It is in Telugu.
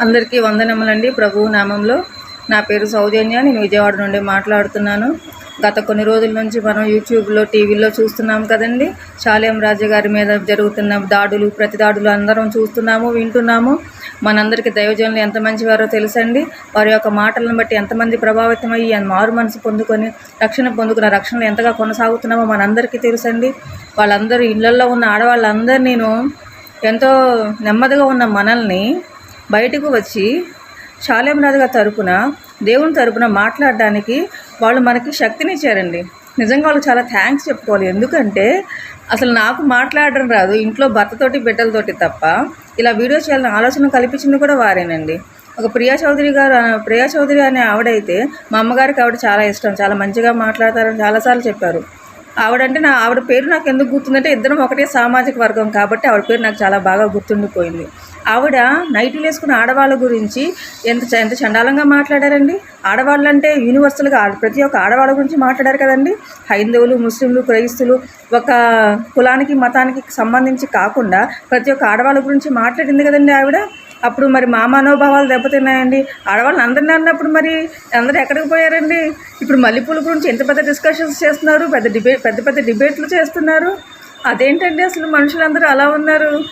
అందరికీ వందనములండి. ప్రభు నామంలో నా పేరు సౌజన్య. నేను విజయవాడ నుండి మాట్లాడుతున్నాను. గత కొన్ని రోజుల నుంచి మనం యూట్యూబ్లో టీవీలో చూస్తున్నాం కదండి. శాలేం రాజు గారి మీద జరుగుతున్న దాడులు ప్రతి దాడులు అందరం చూస్తున్నాము వింటున్నాము. మనందరికీ దైవజనులు ఎంత మంచివారో తెలుసండి. వారి యొక్క మాటలను బట్టి ఎంతమంది ప్రభావితం అయ్యి మారు మనసు పొందుకొని రక్షణ పొందుకున్న రక్షణలు ఎంతగా కొనసాగుతున్నామో మనందరికీ తెలుసండి. వాళ్ళందరూ ఇళ్ళల్లో ఉన్న ఆడవాళ్ళందరూ నేను ఎంతో నెమ్మదిగా ఉన్న మనల్ని బయటకు వచ్చి శాలేమనాథ్ గారి తరపున దేవుని తరపున మాట్లాడడానికి వాళ్ళు మనకి శక్తినిచ్చారండి. నిజంగా వాళ్ళు చాలా థ్యాంక్స్ చెప్పుకోవాలి. ఎందుకంటే అసలు నాకు మాట్లాడడం రాదు. ఇంట్లో భర్తతోటి బిడ్డలతోటి తప్ప ఇలా వీడియో చేయాలని ఆలోచన కల్పించింది కూడా వారేనండి. ఒక ప్రియా చౌదరి గారు ప్రియా చౌదరి అనే ఆవిడైతే మా అమ్మగారికి ఆవిడ చాలా ఇష్టం. చాలా మంచిగా మాట్లాడతారని చాలాసార్లు చెప్పారు. ఆవిడంటే నా ఆవిడ పేరు నాకు ఎందుకు గుర్తుందంటే ఇద్దరం ఒకటే సామాజిక వర్గం కాబట్టి ఆవిడ పేరు నాకు చాలా బాగా గుర్తుండిపోయింది. ఆవిడ నైటీలు వేసుకున్న ఆడవాళ్ళ గురించి ఎంత చ- ఎంత చండాలంగా మాట్లాడారండి? ఆడవాళ్ళు అంటే యూనివర్సల్గా ఆడ- ప్రతి ఒక్క ఆడవాళ్ళ గురించి మాట్లాడారు కదండి? హైందవులు ముస్లింలు క్రైస్తులు ఒక కులానికి మతానికి సంబంధించి కాకుండా ప్రతి ఒక్క ఆడవాళ్ళ గురించి మాట్లాడింది కదండి ఆవిడ? అప్పుడు మరి మా మనోభావాలు దెబ్బతిన్నాయండి. ఆడవాళ్ళని అందరినీ అన్నప్పుడు మరి అందరూ ఎక్కడికి పోయారండి? ఇప్పుడు మల్లెపూల గురించి ఎంత పెద్ద డిస్కషన్స్ చేస్తున్నారు? పెద్ద డిబేట్ పెద్ద పెద్ద డిబేట్లు చేస్తున్నారు. అదేంటండి అసలు మనుషులందరూ అలా ఉన్నారు?